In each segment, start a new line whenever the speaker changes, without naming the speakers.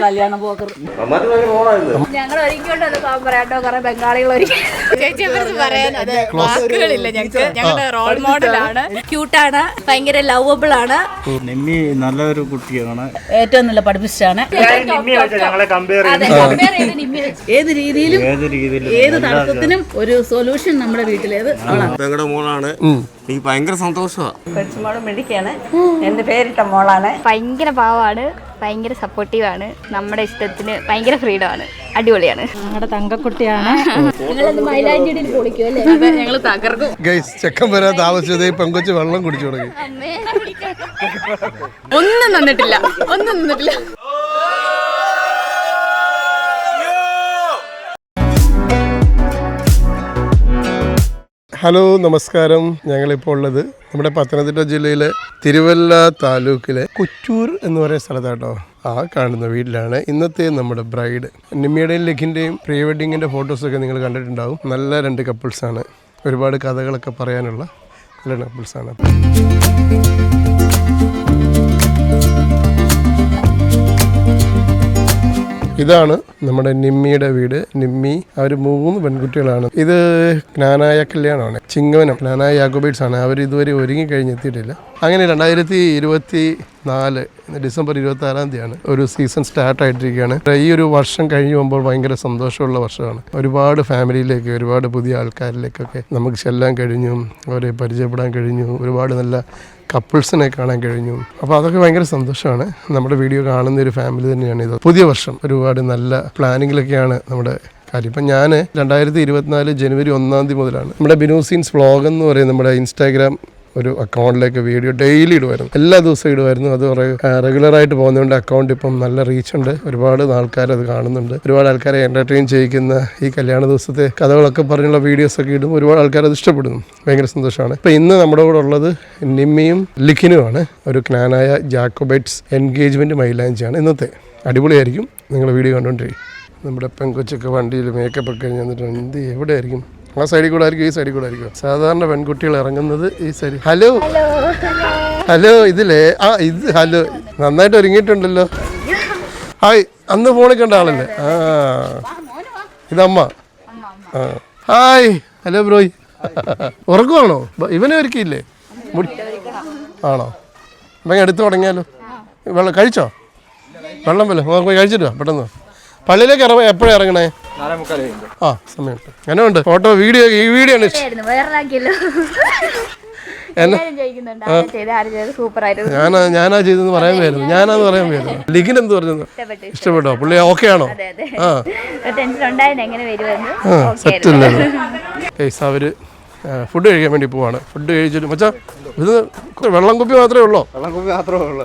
കല്യാണം പോക്കർ
ഞങ്ങൾ ഒരുക്കിക്കൊണ്ടത് പറയാട്ടോ കുറെ ബംഗാളികൾ ഒരുക്കി ചേച്ചിയെ കുറിച്ച് പറയാൻ അത് വാക്കുകളില്ല ഞങ്ങൾക്ക്. ഞങ്ങളുടെ റോൾ മോഡലാണ് ക്യൂട്ടാണ് ഭയങ്കര ലവബിൾ ആണ്.
നിമ്മി നല്ലൊരു കുട്ടിയാണ്.
ഏറ്റവും നല്ല പഠിപ്പിച്ചാണ് ഏത് രീതിയിലും
ഏത് രീതിയിലും
ഏത് തടസ്സത്തിനും ഒരു സൊല്യൂഷൻ നമ്മുടെ വീട്ടിലേത് ആണ്
ഞങ്ങളുടെ മോളാണ്? എനിക്ക് ഭയങ്കര സന്തോഷമാണ്
കൊച്ചുമോൾ മിടിക്കാണ് എന്റെ പേരിട്ട മോളാണ്.
ഭയങ്കര പാവമാണ് ഭയങ്കര സപ്പോർട്ടീവാണ് നമ്മുടെ ഇഷ്ടത്തിന് ഭയങ്കര ഫ്രീഡം ആണ് അടിപൊളിയാണ്.
ഞങ്ങളുടെ തങ്കക്കുട്ടിയാണ്.
ഞങ്ങൾ തകർക്കും.
ഗൈസ് ചെക്കൻ വരാൻ താമസിച്ചത് പെങ്കൊച്ച് വെള്ളം കുടിച്ചു തുടങ്ങി.
ഒന്നും തന്നിട്ടില്ല ഒന്നും തന്നിട്ടില്ല
ഹലോ നമസ്കാരം. ഞങ്ങളിപ്പോൾ ഉള്ളത് നമ്മുടെ പത്തനംതിട്ട ജില്ലയിലെ തിരുവല്ല താലൂക്കിലെ കൊച്ചൂർ എന്ന് പറയുന്ന സ്ഥലത്താട്ടോ. ആ കാണുന്ന വീട്ടിലാണ് ഇന്നത്തെ നമ്മുടെ ബ്രൈഡ് നിമ്മിയുടെയും ലഖിന്റെയും പ്രീ വെഡിങ്ങിന്റെ ഫോട്ടോസൊക്കെ നിങ്ങൾ കണ്ടിട്ടുണ്ടാവും. നല്ല രണ്ട് കപ്പിൾസാണ് ഒരുപാട് കഥകളൊക്കെ പറയാനുള്ള നല്ല കപ്പിൾസാണ് ഇതാണ് നമ്മുടെ നിമ്മിയുടെ വീട്. നിമ്മി അവർ മൂന്ന് പെൺകുട്ടികളാണ്. ഇത് ജ്ഞാനായ കല്യാണമാണ്. ചിങ്ങവനം ജ്ഞാനായ യാക്കോബൈറ്റ്സ് ആണ് അവർ ഇതുവരെ ഒരുങ്ങി കഴിഞ്ഞെത്തിയിട്ടില്ല അങ്ങനെ രണ്ടായിരത്തി ഇരുപത്തി നാല് ഡിസംബർ ഇരുപത്തി ആറാം തീയതിയാണ് ഒരു സീസൺ സ്റ്റാർട്ട് ആയിട്ടിരിക്കുകയാണ്. ഈ ഒരു വർഷം കഴിഞ്ഞു പോകുമ്പോൾ ഭയങ്കര സന്തോഷമുള്ള വർഷമാണ്. ഒരുപാട് ഫാമിലിയിലേക്ക് ഒരുപാട് പുതിയ ആൾക്കാരിലേക്കൊക്കെ നമുക്ക് ചെല്ലാൻ കഴിഞ്ഞു അവരെ പരിചയപ്പെടാൻ കഴിഞ്ഞു. ഒരുപാട് നല്ല കപ്പിൾസിനെ കാണാൻ കഴിഞ്ഞു. അപ്പോൾ അതൊക്കെ ഭയങ്കര സന്തോഷമാണ്. നമ്മുടെ വീഡിയോ കാണുന്ന ഒരു ഫാമിലി തന്നെയാണ് ഇത്. പുതിയ വർഷം. ഒരുപാട് നല്ല പ്ലാനിങ്ങിലൊക്കെയാണ് നമ്മുടെ കാര്യം. ഇപ്പം ഞാൻ രണ്ടായിരത്തി ഇരുപത്തിനാല് ജനുവരി ഒന്നാം തീയതി മുതലാണ്. നമ്മുടെ ബിനോസീൻസ് വ്ളോഗ് എന്ന് പറയുന്ന നമ്മുടെ ഇൻസ്റ്റാഗ്രാം ഒരു അക്കൗണ്ടിലേക്ക് വീഡിയോ ഡെയിലി ഇടുമായിരുന്നു എല്ലാ ദിവസവും ഇടുമായിരുന്നു അത് റെഗുലറായിട്ട് പോകുന്നതുകൊണ്ട് അക്കൗണ്ട് ഇപ്പം നല്ല റീച്ച് ഉണ്ട്. ഒരുപാട് ആൾക്കാർ അത് കാണുന്നുണ്ട്. ഒരുപാട് ആൾക്കാരെ എന്റർടൈൻ ചെയ്യിക്കുന്ന ഈ കല്യാണ ദിവസത്തെ കഥകളൊക്കെ പറഞ്ഞുള്ള വീഡിയോസ് ഒക്കെ ഇടും ഒരുപാട് ആൾക്കാർ അത് ഇഷ്ടപ്പെടുന്നു. ഭയങ്കര സന്തോഷമാണ്. ഇപ്പം ഇന്ന് നമ്മുടെ കൂടെ ഉള്ളത് നിമ്മിയും ലിഖിനുമാണ്. ഒരു ക്നാനായ ജാക്കോബൈറ്റ്സ് എൻഗേജ്മെന്റ് മൈലാഞ്ചിയാണ്. ഇന്നത്തെ അടിപൊളിയായിരിക്കും. നിങ്ങൾ വീഡിയോ കണ്ടുകൊണ്ടിരിക്കും നമ്മുടെ പെൺകൊച്ചൊക്കെ വണ്ടിയിൽ മേക്കപ്പ് ഒക്കെ കഴിഞ്ഞ് വന്നിട്ട് എന്ത് എവിടെയായിരിക്കും? ആ സൈഡിൽ കൂടെ ആയിരിക്കും ഈ സൈഡിൽ കൂടെ ആയിരിക്കും. സാധാരണ പെൺകുട്ടികൾ ഇറങ്ങുന്നത് ഈ സൈഡിൽ. ഹലോ? ഹലോ. ഇതിലേ? ആ ഇത് ഹലോ. നന്നായിട്ട് ഒരുങ്ങിയിട്ടുണ്ടല്ലോ. ഹായ് അന്ന് ഫോണിൽ കണ്ട ആളല്ലേ? ആ. ഇതമ്മ. ആ. ഹായ്. ഹലോ ബ്രോയ് ഉറക്കുവാണോ ഇവനെ ഒരുക്കിയില്ലേ? മുടി ആണോ? അപ്പം എടുത്തു തുടങ്ങിയാലോ. വെള്ളം കഴിച്ചോ? വെള്ളം വല്ല പോയി കഴിച്ചിട്ടോ പെട്ടെന്ന് പള്ളിയിലേക്ക് ഇറങ്ങ എപ്പോഴാണ് ഇറങ്ങണേ? ആ സമയമുണ്ട് അങ്ങനെ ഉണ്ട് ഫോട്ടോ വീഡിയോ ഈ വീഡിയോ ആണ്
ആയിരുന്നു
ഞാനാ ചെയ്തെന്ന് പറയാൻ വരുന്നു ഞാനാന്ന് പറയാൻ വരുന്നു ലിഖിൻ എന്ത് പറഞ്ഞു
ഇഷ്ടപ്പെട്ടു
പുള്ളി ഓക്കെ ആണോ?
അതെ അതെ.
ആ. അവർ ഫുഡ് കഴിക്കാൻ വേണ്ടി പോവാണ്. ഫുഡ് കഴിച്ചിട്ട് മച്ചാ ഇത് വെള്ളം കുപ്പി മാത്രമേ ഉള്ളൂ?
വെള്ളം കുപ്പി മാത്രമേ ഉള്ളൂ.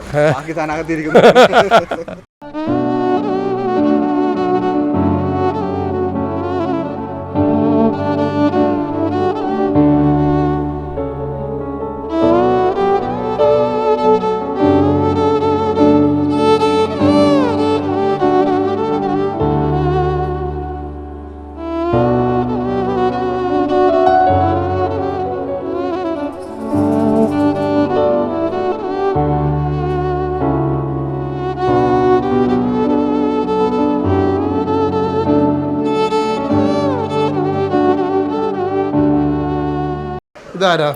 ഇതാരാ?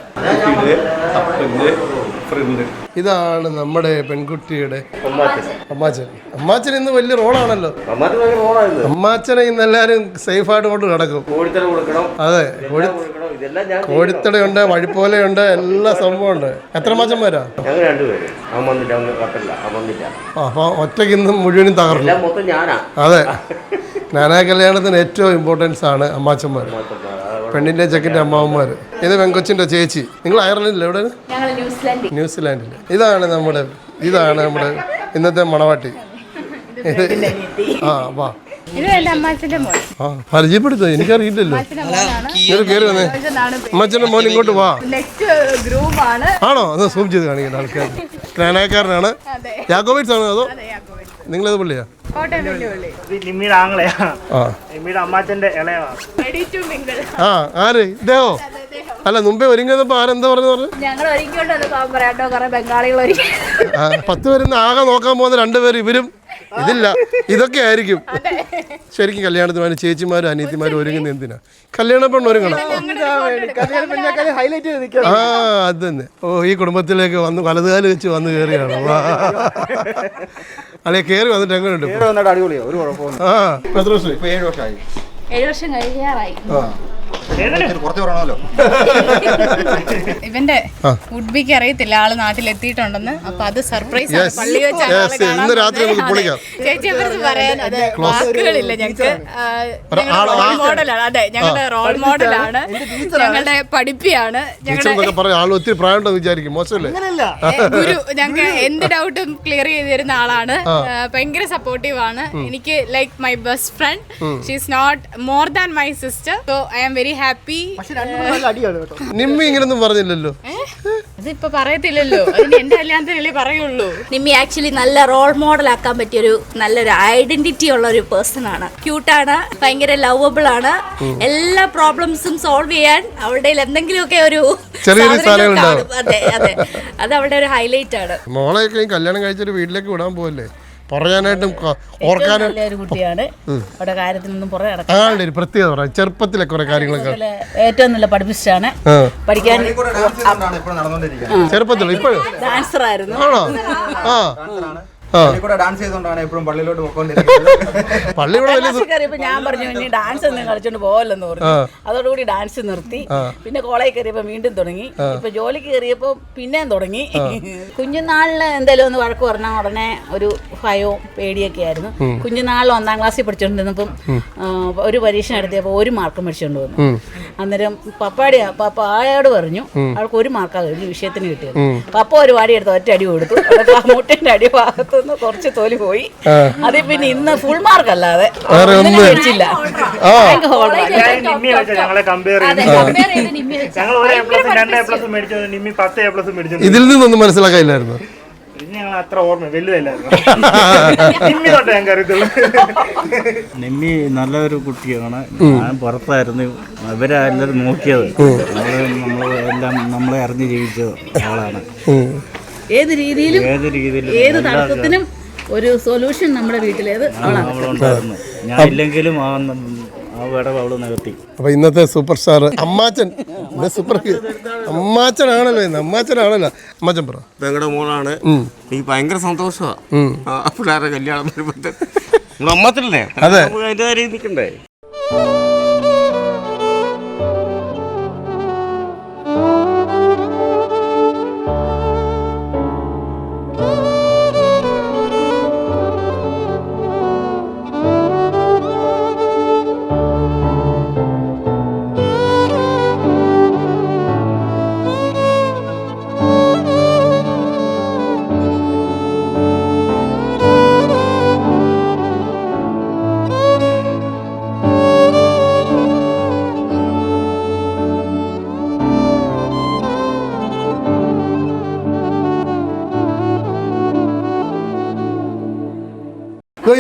ഇതാണ് നമ്മുടെ പെൺകുട്ടിയുടെ അമ്മാച്ചൻ. അമ്മാച്ചൻ. ഇന്ന് വലിയ റോളാണല്ലോ. അമ്മാച്ചനെ ഇന്ന് സേഫ് സേഫായിട്ട് കൊണ്ട് നടക്കും. അതെ കോഴിത്തടയുണ്ട് വഴിപ്പോലെയുണ്ട് എല്ലാ സംഭവമുണ്ട്. എത്ര മാച്ചന്മാരാ അപ്പൊ ഒറ്റയ്ക്ക് ഇന്ന് മുഴുവനും തകർന്നു. അതെ. നാനാ കല്യാണത്തിന് ഏറ്റവും ഇമ്പോർട്ടൻസ് ആണ് അമ്മാച്ചന്മാർ പെണ്ണിന്റെ ചെക്കിന്റെ അമ്മാവന്മാർ ഇത് വെങ്കൊച്ചിന്റെ ചേച്ചി. നിങ്ങൾ അയർലൻഡിൽ എവിടെ?
ന്യൂസിലാൻഡിൽ.
ഇതാണ് നമ്മുടെ ഇതാണ് നമ്മുടെ ഇന്നത്തെ മണവാട്ടി. ഇത് ആ വാ.
ഇത് എന്റെ മോൻ.
ആ പരിചയപ്പെടുത്തോ? എനിക്കറിയില്ലല്ലോ. കയറി വന്നേ. അമ്മച്ചന്റെ മോൻ ഇങ്ങോട്ട് വാ.
ആണോ?
ഒന്ന് സൂം ചെയ്ത് കാണിക്കുന്ന ആൾക്കാർ ജ്ഞാനായക്കാരനാണ് യാക്കോബൈറ്റ്സ് ആണോ അതോ? നിങ്ങളത് പുള്ളിയാ?
നിമ്മിയുടെ ആങ്ങളെയാ.
ആ.
നിമ്മിയുടെ അമ്മാച്ചന്റെ ഇളയവാ.
ആ ആര്? ഇദ്ദേഹോ? അല്ല മുമ്പേ ഒരുങ്ങിയപ്പോ ആരെന്താ പറഞ്ഞു പറഞ്ഞു?
ഞങ്ങൾ ഒരുങ്ങിക്കൊണ്ട് പറയാട്ടോ കുറെ ബംഗാളികൾ ഒരുങ്ങി.
ആ, പത്ത് പേരുന്ന് ആകെ നോക്കാൻ പോകുന്ന രണ്ടുപേരും ഇവരും ഇതില്ല. ഇതൊക്കെ ആയിരിക്കും. ശരിക്കും കല്യാണത്തിന് വേണ്ടി ചേച്ചിമാരും അനിയത്തിമാരും ഒരുങ്ങുന്ന എന്തിനാ? കല്യാണ പെണ്ണ് ഒരുങ്ങണം.
ഹൈലൈറ്റ് ചെയ്ത് നിൽക്കാം
ആ അത് തന്നെ. ഓ ഈ കുടുംബത്തിലേക്ക് വന്ന് വലതുകാൽ വെച്ച് വന്ന് കയറിയാണ് വാ. അല്ലെ കയറി വന്നിട്ട് എങ്ങനെയുണ്ട്
നേരെ വന്നിട്ട് അടിപൊളിയോ ഒരു കുഴപ്പമില്ല
ആ. എത്ര
ഇപ്പൊ ഏഴ് വർഷമായി
ഏഴ് വർഷം കഴിയാറായി.
കുറച്ച് പറയണമല്ലോ
ഇവന്റെ ഉഡ്ബിക്ക് അറിയത്തില്ല. ആൾ നാട്ടിലെത്തിയിട്ടുണ്ടെന്ന് അപ്പൊ അത് സർപ്രൈസ് ആണ്. പള്ളി വെച്ചാണ് ആളെ കാണാൻ
ഇന്ന് രാത്രി
പോകുന്നത്.
നമുക്ക് പൊളിക്കാം.
അതെ. ചേച്ചി അപ്പുറത്ത് പറയാൻ അതെ വാക്കുകളില്ല. ഞങ്ങൾക്ക് റോൾ മോഡലാണ് അതെ ഞങ്ങളുടെ റോൾ മോഡലാണ് ഞങ്ങളുടെ പഠിപ്പിയാണ്.
ഞങ്ങൾ
ഞങ്ങളുടെ
എന്നൊക്കെ പറയാം ആൾ ഒത്തിരി പ്രായമുണ്ടെന്ന് വിചാരിക്കും. മോശമല്ലേ?
ഏ, ഗുരു ഞങ്ങൾക്ക് എന്ത് ഡൗട്ടും ക്ലിയർ ചെയ്ത് തരുന്ന ആളാണ്. ആ, ഭയങ്കര സപ്പോർട്ടീവ് ആണ്. എനിക്ക് like my best friend she's not more than my sister so I am very happy
അടിയാണ് കേട്ടോ.
നിമ്മി ഇങ്ങനൊന്നും പറഞ്ഞില്ലല്ലോ.
അതിപ്പോ പറയത്തില്ലല്ലോ. അതിന് എന്റെ കല്യാണത്തിനല്ലേ പറയുള്ളൂ. നിമ്മി ആക്ച്വലി നല്ല റോൾ മോഡൽ ആക്കാൻ പറ്റിയ ഒരു നല്ലൊരു ഐഡന്റിറ്റി ഉള്ള ഒരു പേഴ്സൺ ആണ് ക്യൂട്ടാണ് ഭയങ്കര ലവബിൾ ആണ്. എല്ലാ പ്രോബ്ലംസും സോൾവ് ചെയ്യാൻ അവളുടെ എന്തെങ്കിലുമൊക്കെ ഒരു
ചെറിയൊരു.
അതെ അതെ. അത് അവളുടെ ഒരു ഹൈലൈറ്റ് ആണ്.
മോളെയൊക്കെ ഈ കല്യാണം കഴിച്ചൊരു വീട്ടിലേക്ക് വിടാൻ പോവല്ലേ? പറയാനായിട്ടും ഓർക്കാനും
കുട്ടിയാണ്. അവിടെ കാര്യത്തിനൊന്നും പുറകെ
ആളുടെ ഒരു പ്രത്യേകത പറയാം ചെറുപ്പത്തിലെ കുറെ കാര്യങ്ങളൊക്കെ.
ഏറ്റവും നല്ല
പഠിപ്പിച്ചാണ്
പഠിക്കാൻ
ചെറുപ്പത്തിൽ ഇപ്പോഴും
ഡാൻസർ ആയിരുന്നു.
ആണോ? ആ.
കൂടെ ഡാൻസ് ചെയ്തുകൊണ്ടാണ് എപ്പോഴും പള്ളിയിലോട്ട് പോയിക്കൊണ്ടിരിക്കുന്നത്.
പള്ളി ഇവിടെ വലിയ
ക്ലാസ്സിൽ കയറിയപ്പോ ഞാൻ പറഞ്ഞു ഇനി ഡാൻസ് ഒന്നും കളിച്ചോണ്ട് പോകല്ലെന്ന് പറഞ്ഞു. അതോടുകൂടി ഡാൻസ് നിർത്തി. പിന്നെ കോളേജിൽ കയറിയപ്പോ വീണ്ടും തുടങ്ങി. ഇപ്പൊ ജോലിക്ക് കയറിയപ്പോ പിന്നെയും തുടങ്ങി. കുഞ്ഞുനാളിൽ എന്തെങ്കിലും ഒന്ന് വഴക്ക് പറഞ്ഞാൽ ഉടനെ ഒരു ഭയവും പേടിയൊക്കെ ആയിരുന്നു. കുഞ്ഞുനാളിൽ ഒന്നാം ക്ലാസ്സിൽ പഠിച്ചോണ്ടിരുന്നപ്പം ആ, ഒരു പരീക്ഷ നടത്തിയപ്പോൾ ഒരു മാർക്ക് മേടിച്ചോണ്ട് വന്നു. അന്നേരം പപ്പാടി പപ്പായോട് പറഞ്ഞു അവൾക്ക് ഒരു മാർക്കാണ് ഒരു വിഷയത്തിന് കിട്ടിയത്. പപ്പ ഒരു വാടി എടുത്ത് ഒറ്റ അടി കൊടുത്തു. മുട്ടിന്റെ അടി ഭാഗത്തുനിന്ന് കുറച്ച് തോലി പോയി. അത് പിന്നെ ഇന്ന് ഫുൾ മാർക്ക് അല്ലാതെ.
ഇതിൽ നിന്നൊന്നും മനസ്സിലാക്കാനില്ലായിരുന്നു?
അത്ര ഓർമ്മ വലുതല്ലായിരുന്നു നിമ്മി നല്ലൊരു കുട്ടിയാണ്. ഞാൻ പുറത്തായിരുന്നു. ഇവരാ എല്ലാവരും നോക്കിയത് നമ്മൾ നമ്മൾ എല്ലാം നമ്മളെ അറിഞ്ഞ് ജീവിച്ച ആളാണ്.
ഏത് രീതിയിലും
ഏത് രീതിയിലും
ഏത് തർക്കത്തിനും ഒരു സൊല്യൂഷൻ നമ്മുടെ വീട്ടിലേത് അവളാണ്
അവളുണ്ടായിരുന്നു ഞാൻ ഇല്ലെങ്കിലും ആ ന- ആ വിടവ് അവൾ നികത്തി.
അപ്പൊ ഇന്നത്തെ സൂപ്പർ സ്റ്റാർ അമ്മാച്ചൻ. സൂപ്പർ അമ്മാച്ചനാണല്ലോ ഇന്ന്. അമ്മാച്ചനാണല്ലോ. അമ്മാച്ചൻ പറ.
ഞങ്ങളുടെ മോളാണ്. എനിക്ക് ഭയങ്കര സന്തോഷമാണ്. പിള്ളേരുടെ കല്യാണം വരുമ്പോഴത്തെ അമ്മത്തിലല്ലേ
അതെ.
അതിന്റെ കാര്യം നിൽക്കണ്ടേ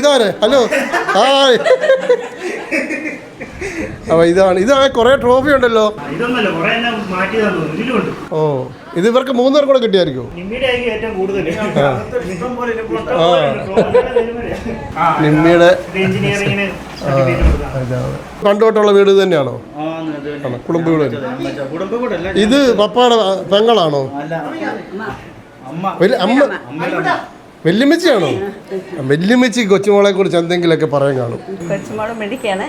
ഇതാരെ? ഹലോ. ഹായ്. അപ്പൊ ഇതാണ്. ഇത് കുറെ ട്രോഫി ഉണ്ടല്ലോ. ഓ. ഇത് ഇവർക്ക് മൂന്നുപേർ കൂടെ കിട്ടിയായിരിക്കും
നിമ്മിയുടെ
പണ്ടോട്ടുള്ള വീട് തന്നെയാണോ? കുടുംബ വീട് ഇത് പപ്പാടെ പെങ്ങളാണോ?
അല്ല. അമ്മ.
വലിയ വെല്ലുമിച്ചി കൊച്ചുമോളെ കുറിച്ച് എന്തെങ്കിലുമൊക്കെ പറയാൻ കാണും.
കൊച്ചുമോൾ മിടിക്കാണ്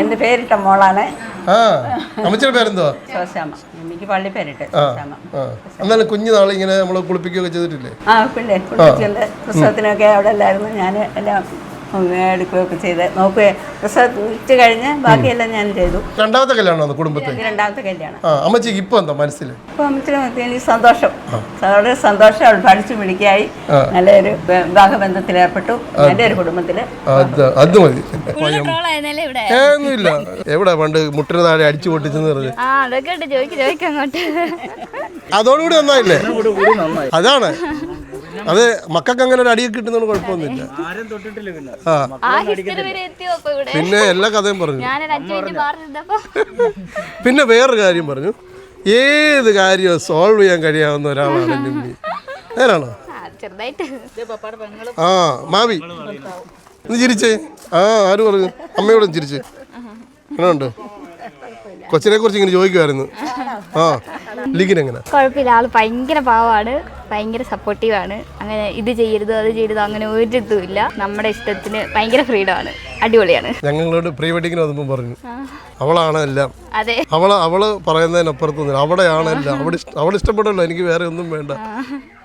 എന്റെ പേരിട്ട മോളാണ്.
ആ അമ്മച്ചിയുടെ പേരെന്തോ
ശോശാമ എനിക്ക് പള്ളി പേരിട്ട്
എന്നാലും കുഞ്ഞുനാൾ ഇങ്ങനെ നമ്മൾ കുളിപ്പിക്കുകയൊക്കെ ചെയ്തിട്ടില്ലേ?
ആ പിന്നെ പ്രസവത്തിനൊക്കെ അവിടെ അല്ലായിരുന്നു ഞാൻ എല്ലാം എടുക്കുകയൊക്കെ ചെയ്ത് നോക്കുകയും. പ്രസവിച്ച് കഴിഞ്ഞ് ബാക്കിയെല്ലാം ഞാൻ ചെയ്തു.
രണ്ടാമത്തെ കല്യാണം
കുടുംബത്തിൽ രണ്ടാമത്തെ കല്യാണം.
അമ്മച്ചിക്ക് ഇപ്പൊ എന്താ മനസ്സിൽ?
ഇപ്പൊ അമ്മച്ചിന് എനിക്ക് സന്തോഷം. വളരെ സന്തോഷം അവൾ പഠിച്ചു പിടിക്കായി നല്ലൊരു വിവാഹബന്ധത്തിൽ ഏർപ്പെട്ടു. നല്ലൊരു ഒരു കുടുംബത്തിൽ.
അത് മതി.
ട്രോൾ ഇവിടെ?
ഏ, എവിടെ പണ്ട് മുട്ടിന് താഴെ അടിച്ചു പൊട്ടിച്ചെന്ന് പറഞ്ഞു? അതോടുകൂടി നന്നായില്ലേ? അതാണ്. അത് മക്കൾക്ക് അങ്ങനെ ഒരു അടിയൊക്കെ കിട്ടുന്നതുകൊണ്ട് കുഴപ്പമൊന്നുമില്ല.
ആരും തൊട്ടിട്ടില്ല പിന്നെ.
ആ.
ആ ഹിസ്റ്ററി വരെ എത്തിയോ അപ്പൊ ഇവിടെ.
പിന്നെ എല്ലാ കഥയും പറഞ്ഞു.
ഞാനൊരു അഞ്ചു മിനിറ്റ് മാറി നിന്നപ്പോ
പിന്നെ വേറൊരു കാര്യം പറഞ്ഞു. ഏത് കാര്യവും സോൾവ് ചെയ്യാൻ കഴിയാവുന്ന ഒരാളാണ് നിമ്മി നേരാണോ
ചെറുതായിട്ട്.
ആ മാവി. ഒന്ന് ചിരിച്ചേ. ആ ആര് പറഞ്ഞു? അമ്മയോടും ചിരിച്ചേ. ഉണ്ട് കൊച്ചിനെ കുറിച്ച് ഇങ്ങനെ ചോദിക്കുമായിരുന്നു ആ. ലിഗിൻ എങ്ങനെ?
കുഴപ്പമില്ല. ആൾ ഭയങ്കര പാവാണ്. ഭയങ്കര സപ്പോർട്ടീവാണ് അങ്ങനെ ഇത് ചെയ്യരുത് അത് ചെയ്യരുത് അങ്ങനെ ഒരു ഇതുമില്ല നമ്മുടെ ഇഷ്ടത്തിന് ഭയങ്കര ഫ്രീഡം ആണ്. അടിപൊളിയാണ്.
ഞങ്ങളോട് പ്രീ വെഡിങ്ങിന് വന്നപ്പോൾ പറഞ്ഞു അവളാണ് എല്ലാം.
അതെ.
അവൾ അവൾ പറയുന്നതിനപ്പുറത്തൊന്നും അവിടെയാണ് എല്ലാം. അവിടെ അവിടെ ഇഷ്ടപ്പെടല്ലോ എനിക്ക് വേറെ ഒന്നും വേണ്ട.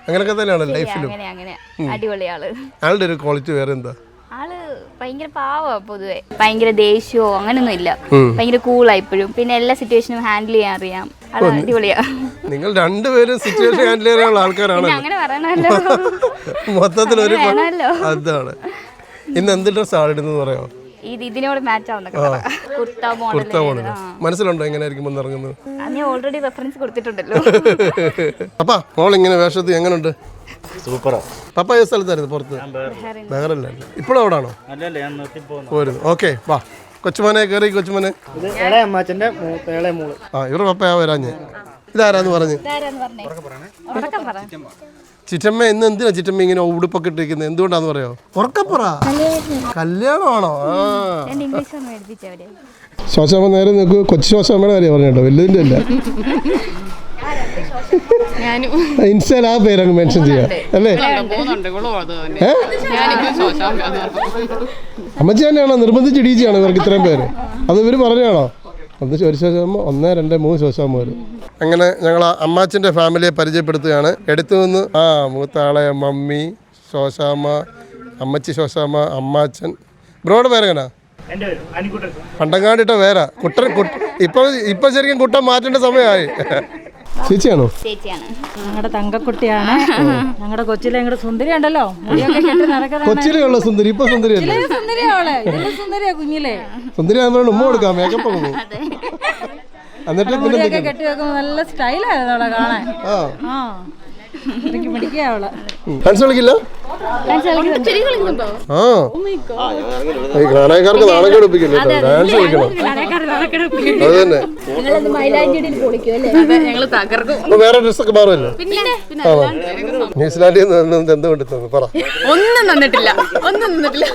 അങ്ങനെയൊക്കെ തന്നെയാണ് ലൈഫിലും.
അങ്ങനെ അങ്ങനെ. അടിപൊളി ആൾ
അയാളുടെ ഒരു ക്വാളിറ്റി വേറെ എന്താ
ആൾ ഭയങ്കര പാവാ പൊതുവെ. ഭയങ്കര ദേഷ്യമോ അങ്ങനൊന്നും ഇല്ല. ഭയങ്കര കൂളാ ഇപ്പോഴും. പിന്നെ എല്ലാ സിറ്റുവേഷനും ഹാൻഡിൽ ചെയ്യാൻ അറിയാം. ആൾ അടിപൊളിയാ.
നിങ്ങൾ രണ്ടുപേരും സിറ്റുവേഷൻ ഹാൻഡിൽ ചെയ്യാനുള്ള ആൾക്കാരാണ്
അങ്ങനെ പറയണല്ലോ
മൊത്തത്തിൽ ഒരു അതാണ്. ഇന്ന് എന്ത് ഡ്രസ് ആളിടുന്നു പറയാമോ?
ഇത് ഇതിനോട് മാച്ച് ആവുന്ന കുർത്ത മോഡൽ
മനസ്സിലുണ്ടോ എങ്ങനെയായിരിക്കും വന്ന് ഇറങ്ങുന്നത്?
അത് ഞാൻ ഓൾറെഡി റെഫറൻസ് കൊടുത്തിട്ടുണ്ടല്ലോ.
അപ്പാ മോൾ ഇങ്ങനെ വേഷത്തിൽ എങ്ങനെയുണ്ട്
സൂപ്പറാ.
പപ്പ ഏത് സ്ഥലത്തായിരുന്നു പുറത്ത്? ബഹറല്ല ഇപ്പോഴും അവിടെ ആണോ?
അല്ലല്ല ഞാൻ നിർത്തിപ്പോന്നു
പോരുന്നു. ഓക്കെ വാ. കൊച്ചുമോനെ കയറി കൊച്ചുമോനെ. ആ ഇവരുടെ പപ്പയാ വരാഞ്ഞ്. ഇതാരാന്ന് പറഞ്ഞ്? ചിറ്റമ്മ ഇന്ന് എന്തിനാ ചിറ്റമ്മ ഇങ്ങനെ ഉടുപ്പൊക്കെ ഇട്ടിരിക്കുന്നത് എന്തുകൊണ്ടാന്ന് പറയോ ഉറക്കപ്പുറ. കല്യാണമാണോ? ആ. ശ്വാസമ്മ നേരെ നിൽക്കൂ കൊച്ചു ശ്വാസമ്മയുടെ കാര്യം പറഞ്ഞു കേട്ടോ. വലുതിന്റെ അല്ല. ഇൻസ്റ്റയിൽ ആ പേരങ്ങ് മെൻഷൻ ചെയ്യാം. അല്ലേ? ഏ? അമ്മച്ചി തന്നെയാണോ? നിർബന്ധിച്ച് ഇടിയിച്ചാണോ ഇവർക്ക് ഇത്രയും പേര്? അത് ഇവർ പറഞ്ഞാണോ ഒന്ന് ഒരു ശോശാമ്മ ഒന്ന് രണ്ട് മൂന്ന് ശോശാമ്മ വരും അങ്ങനെ ഞങ്ങൾ അമ്മാച്ചന്റെ ഫാമിലിയെ പരിചയപ്പെടുത്തുകയാണ്. എടുത്തു നിന്ന് ആ മൂത്ത ആളെ മമ്മി ശോശാമ്മ അമ്മച്ചി ശോശാമ്മ അമ്മാച്ചൻ. ബ്രോയുടെ പേരെങ്ങനാ? പണ്ടങ്ങാടിട്ട വേറെ. കുട്ടൻ കുട്ട ഇപ്പൊ ഇപ്പൊ ശരിക്കും കുട്ടൻ മാറ്റേണ്ട സമയമായി. ചേച്ചിയാണോ?
ചേച്ചിയാണ്.
ഞങ്ങളുടെ തങ്കക്കുട്ടിയാണ്. ഞങ്ങളുടെ കൊച്ചിലെ ഞങ്ങളുടെ സുന്ദരി ഉണ്ടല്ലോ. മുടിയൊക്കെ കെട്ടി നടക്കുന്ന
കൊച്ചിയിലുള്ള സുന്ദരി ഇപ്പൊ സുന്ദരി
സുന്ദരിയാ കുഞ്ഞിലെ.
സുന്ദരി ഉമ്മ കൊടുക്കാം മേക്കപ്പ് എന്നിട്ട് പിന്നെ
കെട്ടി വെക്കുമ്പോ നല്ല സ്റ്റൈലായിരുന്നു അവളെ കാണാൻ.
ആ.
എനിക്ക് പിടിക്കുക അവളെ.
മനസ്സിലാക്കില്ല ആ. ഈ കാണാക്കാർക്ക് നാളെ എടുപ്പിക്കില്ല ഡാൻസ് കളിക്കണം? അത് തന്നെ.
ഞങ്ങൾ തകർക്കും.
അപ്പൊ വേറെ ഡ്രസ്സൊക്കെ മാറുമല്ലോ? ന്യൂസിലാൻഡിൽ നിന്ന് എന്ത് കൊണ്ട് തന്നു പറ.
ഒന്നും തന്നിട്ടില്ല ഒന്നും തന്നിട്ടില്ല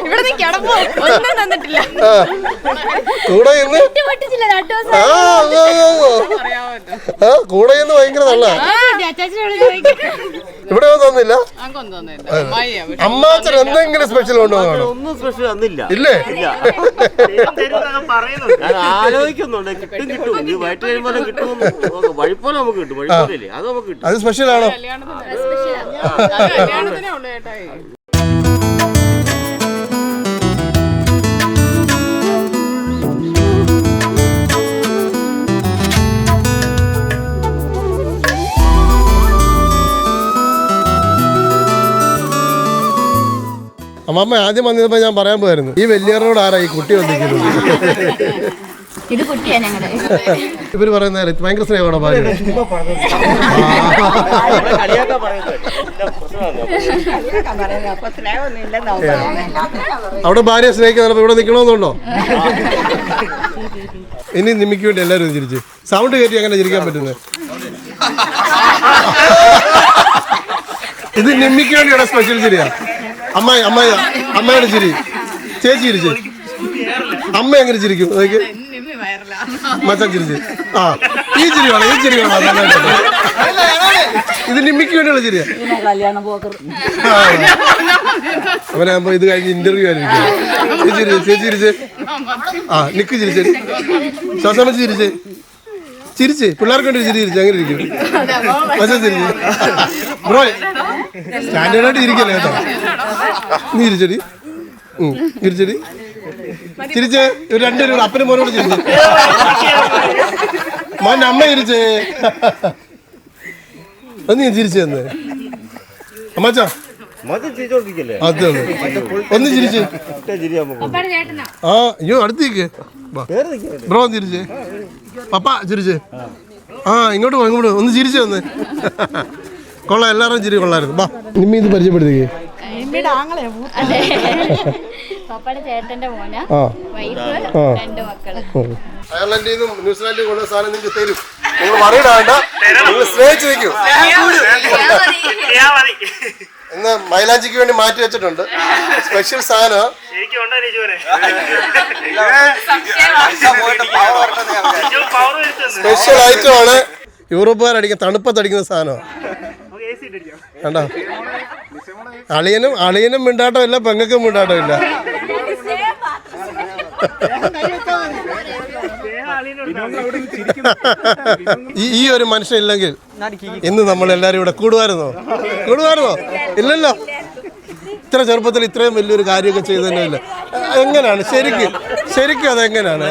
ഇവിടെ നീ കിടപ്പോ ഒന്നും തന്നിട്ടില്ല.
കൂടെ ഇന്ന് ആ ആ, ആ, ആ. ആ കൂടെ ഇന്ന് ഭയങ്കര നല്ല ഇവിടെ ഒന്നും തന്നില്ല? അമ്മാച്ചൻ എന്തെങ്കിലും സ്പെഷ്യൽ ഉണ്ടോ കാണും
ഒന്നും സ്പെഷ്യൽ തന്നില്ല.
ഇല്ലേ?
ഞാൻ ആലോചിക്കുന്നുണ്ട്. കിട്ടും കിട്ടും. ഇത് വയറ്റ് കഴിയുമ്പോൾ കിട്ടുമെന്ന്. നോക്കാം. വഴിപ്പോലെ നമുക്ക് കിട്ടും വഴിപ്പോലെ അത് നമുക്ക് കിട്ടും.
അത് സ്പെഷ്യൽ ആണോ? അമ്മമ്മ ആദ്യം വന്നപ്പോ ഞാൻ പറയാൻ പോയായിരുന്നു. ഈ വലിയവരോട് ആരാ ഈ കുട്ടി വന്നിരിക്കുന്നത്?
ഇത് കുട്ടിയാ ഞങ്ങളുടെ
ഇവർ പറയുന്ന ഭയങ്കര സ്നേഹമാണോ ഭാര്യ. അവിടെ ഭാര്യ സ്നേഹിക്കാൻ ഇവിടെ നിക്കണോന്നുണ്ടോ? ഇനി നിമ്മിക്ക് വേണ്ടി എല്ലാവരും ഒന്ന് ചിരിച്ച്. സൗണ്ട് കയറ്റി അങ്ങനെ ചിരിക്കാൻ പറ്റുന്നത്. ഇത് നിമ്മിക്ക് വേണ്ടിയുള്ള സ്പെഷ്യൽ ചിരിയാ? അമ്മായി അമ്മായി അമ്മയുടെ ചിരി. ചേച്ചി ചിരിച്ചു അമ്മ എങ്ങനെ ചിരിക്കും? മച്ചാൻ ചിരിച്ച്. ആ ഈ ചിരി വേണം ഈ ചിരി വേണം. ഇത് നിമ്മിക്ക് വേണ്ടിയുള്ള ചിരിയാ. അവനാകുമ്പോ ഇത് കഴിഞ്ഞ് ഇന്റർവ്യൂ ആയിരിക്കും. ചേച്ചി ചിരിച്ച് ആ നിക്ക് ചിരിച്ചേ. ശ്വാസം വെച്ച് ചിരിച്ച്. ചിരിച്ച്. പിള്ളേർക്ക് വേണ്ടി ചിരി ചിരിച്ച്. അങ്ങനെ ഇരിക്കും. പക്ഷേ ചിരിച്ച് ബ്രോ സ്റ്റാൻഡേർഡായിട്ട് ഇരിക്കല്ലേ കേട്ടോ? നീ ഇരിച്ചടി. ഇരിച്ചടി. ചിരിച്ച്. ഇവർ രണ്ടുപേരും അപ്പനും മോനോട് ചിരിച്ചു. മോന്റെ അമ്മ ഇരിച്ച്. അത് നീ ചിരിച്ചു തന്നെ അമ്മാച്ചാ. അതാണ് ഒന്ന് ചിരിച്ച്. ആ അയ്യോ അടുത്തേക്ക് ബ്രോ ചിരിച്ചേ. പപ്പ ചിരിച്ച്. ആ ഇങ്ങോട്ട് വാ ഇങ്ങോട്ട് ഒന്ന് ചിരിച്ചു വന്ന്. കൊള്ളാം എല്ലാവരും ചിരി കൊള്ളായിരുന്നു ബാ നിമ്മി ഇത് പരിചയപ്പെടുത്തിക്കേ. അയർലൻഡിൽ നിന്നും ന്യൂസിലാൻഡിൽ കൊണ്ടുവന്ന സാധനം നിങ്ങൾക്ക് തരും. നിങ്ങൾ മറിയിടാണ്ട നിങ്ങൾ സ്നേഹിച്ച് നിൽക്കൂ. ഇന്ന് മൈലാഞ്ചിക്ക് വേണ്ടി മാറ്റി വെച്ചിട്ടുണ്ട്. സ്പെഷ്യൽ സാധനം. സ്പെഷ്യൽ ഐറ്റം ആണ്. യൂറോപ്പുകാരടിക്കുന്ന തണുപ്പത്തടിക്കുന്ന സാധനമാണ്
നമുക്ക് എ സി ഇട്ടിരിക്കാം.
കണ്ടോ? അളിയനും അളിയനും മിണ്ടാട്ടം ഇല്ല പെങ്ങൾക്കും മിണ്ടാട്ടം ഇല്ല ഈ ഈ ഒരു മനുഷ്യൻ ഇല്ലെങ്കിൽ ഇന്ന് നമ്മൾ എല്ലാരും ഇവിടെ കൂടുമായിരുന്നോ? കൂടുമായിരുന്നോ? ഇല്ലല്ലോ. ഇത്ര ചെറുപ്പത്തിൽ ഇത്രയും വലിയൊരു കാര്യമൊക്കെ ചെയ്തതന്നെ എങ്ങനെയാണ്? ശരിക്കും ശരിക്കും അതെങ്ങനെയാണ്?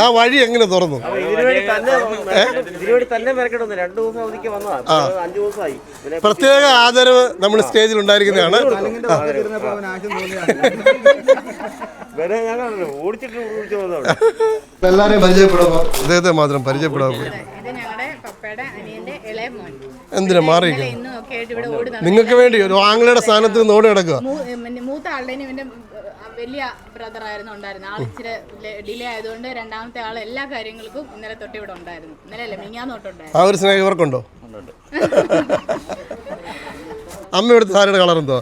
ആ വഴി എങ്ങനെ തുറന്നു? പ്രത്യേക ആദരവ് നമ്മൾ സ്റ്റേജിൽ ഉണ്ടായിരിക്കുന്നതാണ്. എല്ലാരെയും അദ്ദേഹത്തെ മാത്രം പരിചയപ്പെടാൻ പോയി
ഇത് ഞങ്ങളുടെ പപ്പയുടെ അനിയന്റെ ഇളയ മോൻ.
എന്തിനാ
മാറി
നിങ്ങൾക്ക് വേണ്ടി ഒരു ആംഗ്ലയുടെ സ്ഥാനത്ത് നിന്ന് ഓടി കിടക്കുക
മൂ- മൂത്ത ആളുടെ ഇവന്റെ വലിയ ബ്രദർ ആയിരുന്നു ഉണ്ടായിരുന്നത്. ആൾ ഇച്ചിരി ഡിലേ ആയതുകൊണ്ട് രണ്ടാമത്തെ ആൾ എല്ലാ കാര്യങ്ങൾക്കും ഇന്നലെ തൊട്ട് ഇവിടെ ഉണ്ടായിരുന്നു. ഇന്നലെ അല്ല മിങ്ങാന്ന് തൊട്ടുണ്ടായിരുന്നു
ആ ഒരു സ്നേഹം ഇവർക്കുണ്ടോ? അമ്മ എടുത്ത സാരിയുടെ കളർ എന്തോ?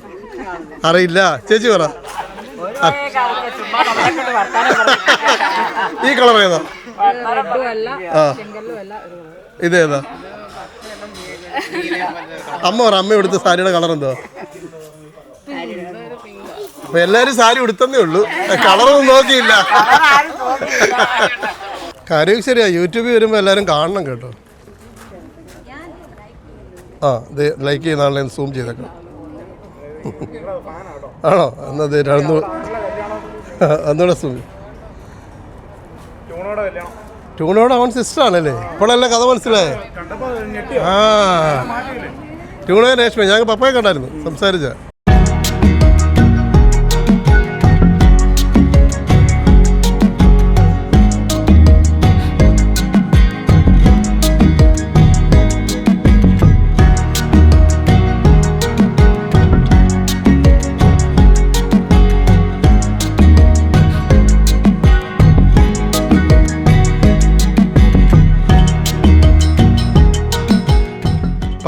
അറിയില്ല. ചേച്ചി പറ. ഈ കളർ ഏതാ? ആ. ഇതേതാ അമ്മ പറ അമ്മ എടുത്ത സാരിയുടെ കളർ എന്തോ അപ്പൊ എല്ലാരും സാരി ഉടുത്തന്നേ ഉള്ളൂ. കളറൊന്നും നോക്കിയില്ല. കാര്യം ശരിയാ യൂട്യൂബിൽ വരുമ്പോൾ എല്ലാരും കാണണം കേട്ടോ. ആ ഇത് ലൈക്ക് ചെയ്യുന്ന ആളെ സൂം ചെയ്തേക്കാം. ആണോ? എന്നാ ഇത് രണ്ടു ഒന്നുകൂടെ സൂം ട്യൂണോട് അവൻ സിസ്റ്റർ ആണല്ലേ? ഇപ്പോഴല്ലേ കഥ മനസ്സിലായേ? ആ. ട്യൂണോ രേഷ്മ ഞങ്ങൾ പപ്പയെ കണ്ടായിരുന്നു സംസാരിച്ച.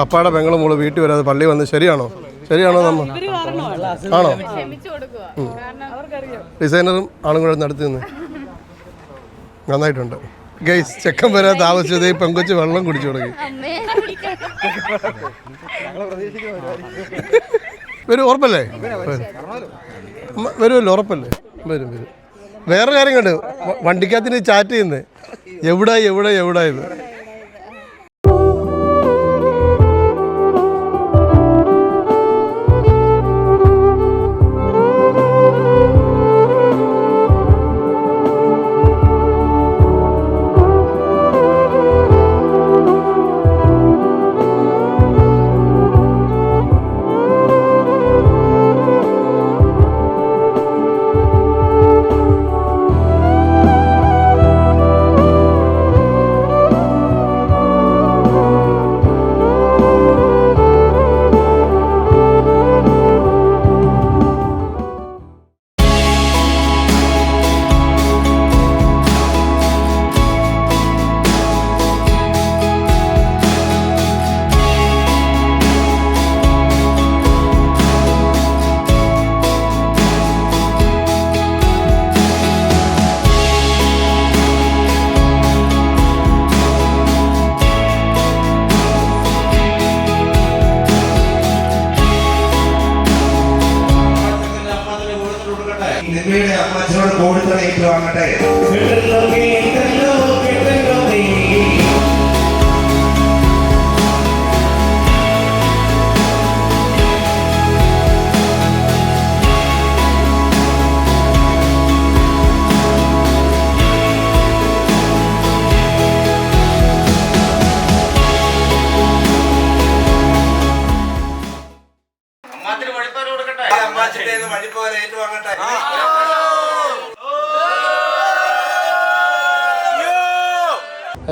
പപ്പായുടെ പെങ്ങളും മോൾ വീട്ടിൽ വരാതെ പള്ളി വന്ന് ശരിയാണോ? ശരിയാണോ നമ്മൾ ആണോ. ഡിസൈനറും ആളും കൂടെ നടത്തി നിന്ന്. നന്നായിട്ടുണ്ട്. ഗൈസ് ചെക്കൻ വരാൻ താമസിച്ചത് ഈ പെങ്കൊച്ച് വെള്ളം കുടിച്ചു തുടങ്ങി. വരും ഉറപ്പല്ലേ? വരുമല്ലോ ഉറപ്പല്ലേ? വരും വരും. വേറെ കാര്യം കണ്ട്. വണ്ടിക്കകത്തിന് ചാറ്റ് ചെയ്യുന്നത് എവിടെ എവിടെ എവിടെ ഇത്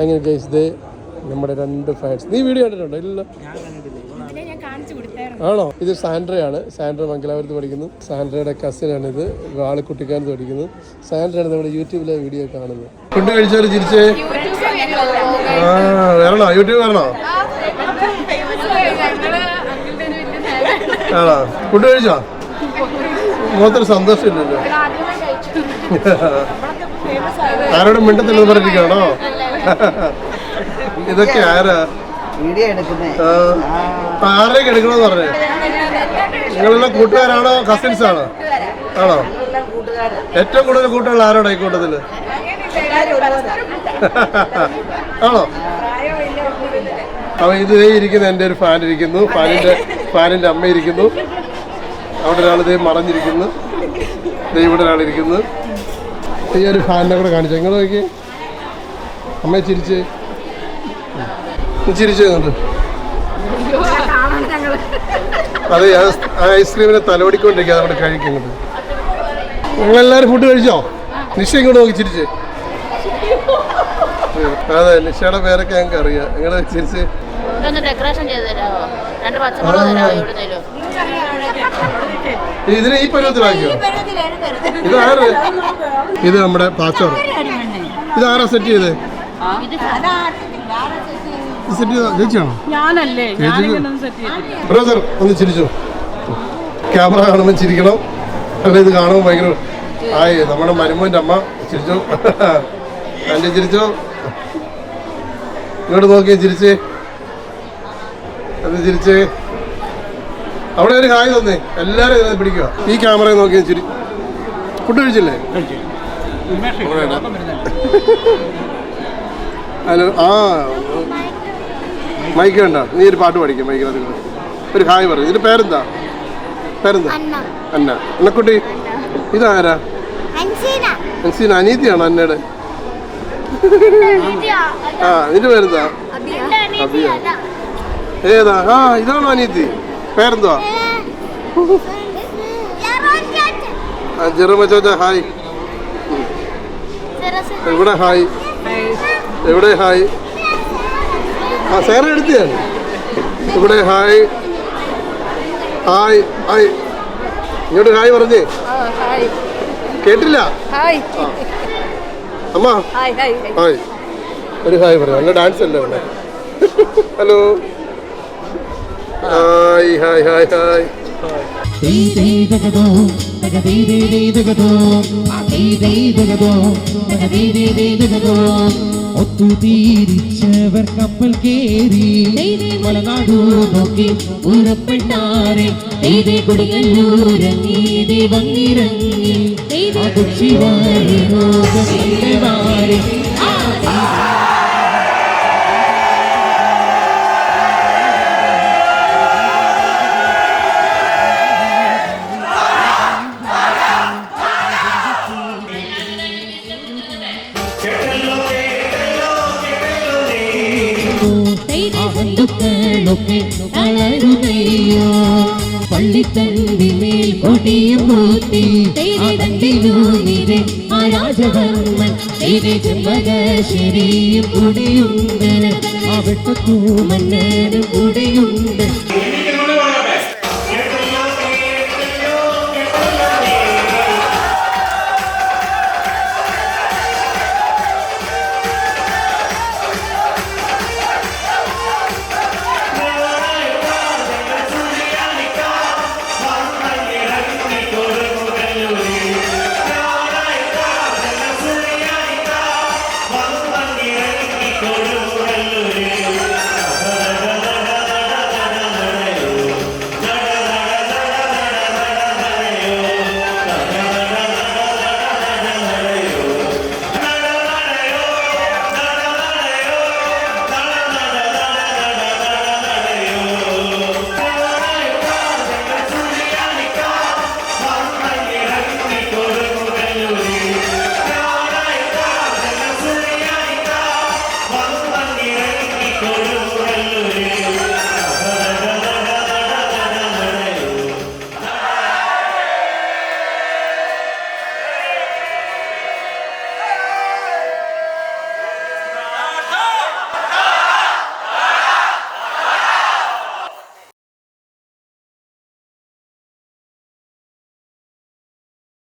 അങ്ങനെ ഗൈസ് ദേ നമ്മുടെ രണ്ട് ഫാൻസ് നീ വീഡിയോ കണ്ടിട്ടുണ്ടോ?
ഇല്ല.
ആണോ? ഇത് സാൻഡ്രയാണ്. സാൻഡ്ര മംഗലാപുരത്ത് പഠിക്കുന്നു. സാൻഡ്രയുടെ കസിനാണ് ഇത് ആൾ കുട്ടിക്കാനത്ത് പഠിക്കുന്നു. സാൻഡ്രയാണ് നമ്മുടെ യൂട്യൂബിലെ വീഡിയോ കാണുന്നത്. ഫുഡ് കഴിച്ചവര് ചിരിച്ചേ? ആ വരണോ? യൂട്യൂബ് വരണോ? ആണോ? ഫുഡ് കഴിച്ചോ? മുഖത്തൊരു സന്തോഷമില്ലല്ലോ. ആരോടും മിണ്ടത്തില്ലെന്ന് പറഞ്ഞിരിക്കണോ ഇതൊക്കെ ആരാ?
വീഡിയോ എടുക്കുന്നേ.
ആരുടെയൊക്കെ എടുക്കണമെന്ന് പറഞ്ഞേ? നിങ്ങളെല്ലാം കൂട്ടുകാരാണോ? കസിൻസ് ആണോ? ആണോ? ഏറ്റവും കൂടുതൽ കൂട്ടുകൾ ആരോടാ ഈ കൂട്ടത്തിൽ ആണോ? അപ്പൊ ഇത് ഇരിക്കുന്ന എന്റെ ഒരു ഫാൻ ഇരിക്കുന്നു. ഫാനിന്റെ ഫാനിന്റെ അമ്മ ഇരിക്കുന്നു. അവിടെ ഒരാൾ ഇതേ മറഞ്ഞിരിക്കുന്നു. ഇവിടെ ഒരാൾ ഇരിക്കുന്നു. ഈ ഒരു ഫാനിനെ കൂടെ കാണിച്ചു. നിങ്ങൾ നോക്കി അമ്മയെ ചിരിച്ച്. ചിരിച്ചു അതെ ഐസ്ക്രീമിനെ തലോടിക്കൊണ്ടിരിക്കുക അവിടെ കഴിക്കുന്നത്. നിങ്ങളെല്ലാവരും ഫുഡ് കഴിച്ചോ? നിഷ ഇങ്ങോട്ട് നോക്കി ചിരിച്ച്. അതെ നിഷയുടെ പേരൊക്കെ ഞങ്ങൾക്ക് അറിയാം. നിങ്ങളെ ചിരിച്ച്.
ഇതിന് ഡെക്കറേഷൻ ചെയ്ത് തരാമോ രണ്ട് പച്ചമുളക് തരാമോ എവിടുന്നേലും
ഇതിനെ ഈ പരുവത്തിലാക്കിയോ ഇത് ആര് ഇത് നമ്മുടെ പാച്ചോറ്. ഇത് ആരാ സെറ്റ് ചെയ്ത ചേച്ചിയാണോ?
ഞാനല്ലേ.
ബ്രദർ ഒന്ന് ചിരിച്ചു? ക്യാമറ കാണുമ്പോൾ ചിരിക്കണം. അല്ല ഇത് കാണുമ്പോൾ ഭയങ്കര ആയി. നമ്മുടെ മരുമോന്റെ അമ്മ ചിരിച്ചു? എന്റെ ചിരിച്ചു? ഇങ്ങോട്ട് നോക്കിയേ ചിരിച്ചേ. അത് ചിരിച്ചേ. അവിടെ ഒരു ഹായ് തന്നേ. എല്ലാവരും ഇതിനെ പിടിക്കുക ഈ ക്യാമറ നോക്കിയാൽ ചിരി. ഫുഡ് കഴിച്ചില്ലേ? ഹലോ ആ. മൈക്ക് വേണ്ട നീ ഒരു പാട്ട് പഠിക്കും മൈക്കിനകത്ത് ഒരു ഹായ് പറയും. ഇതിന്റെ പേരെന്താ? പേരെന്താ? അന്ന. അന്നക്കുട്ടി. ഇതാരാ? അൻസീന. അനീതിയാണോ അന്നയുടെ? ആ നിന്റെ പേരെന്താ? അബിയ. ഏതാ? ആ ഇതാണോ അനീതി. പേരെന്തുവാ? ജെറോ ജെറോമ ചോച്ച ഹായ്. ഇവിടെ ഹായ്. എവിടെ? ഹായ്. ആ സേറ എടുത്തിയാണ് ഇവിടെ ഹായ്. Hi hi. ഇങ്ങോട്ട് ഹായ് പറഞ്ഞേ. കേട്ടില്ല. അമ്മ?
ഹായ്
ഒരു ഹായ് പറയാം. നല്ല ഡാൻസ് അല്ലേ ഇവിടെ hello. Hi hi hi. Hi.
ഒത്തുതീരിച്ചവർ കപ്പൽ കേറി. മലനാടു നോക്കി ഉറപ്പെട്ടാറെ എയ്തേ കൊടുങ്ങല്ലൂരങ്ങീതി വന്നിറങ്ങി. അതുശിവാരി രോഗമേവാരെ പള്ളിത്തണ്ടിമേൽ കൊടിയും മൂത്തി അതണ്ടിലൂന്നിരെ ആ രാജവർമ്മൻ ചെമ്മകശ്ശേരിയും കൂടെയുണ്ട്. ആ വെട്ടത്തൂ മന്നനും കൂടെയുണ്ട് ോ.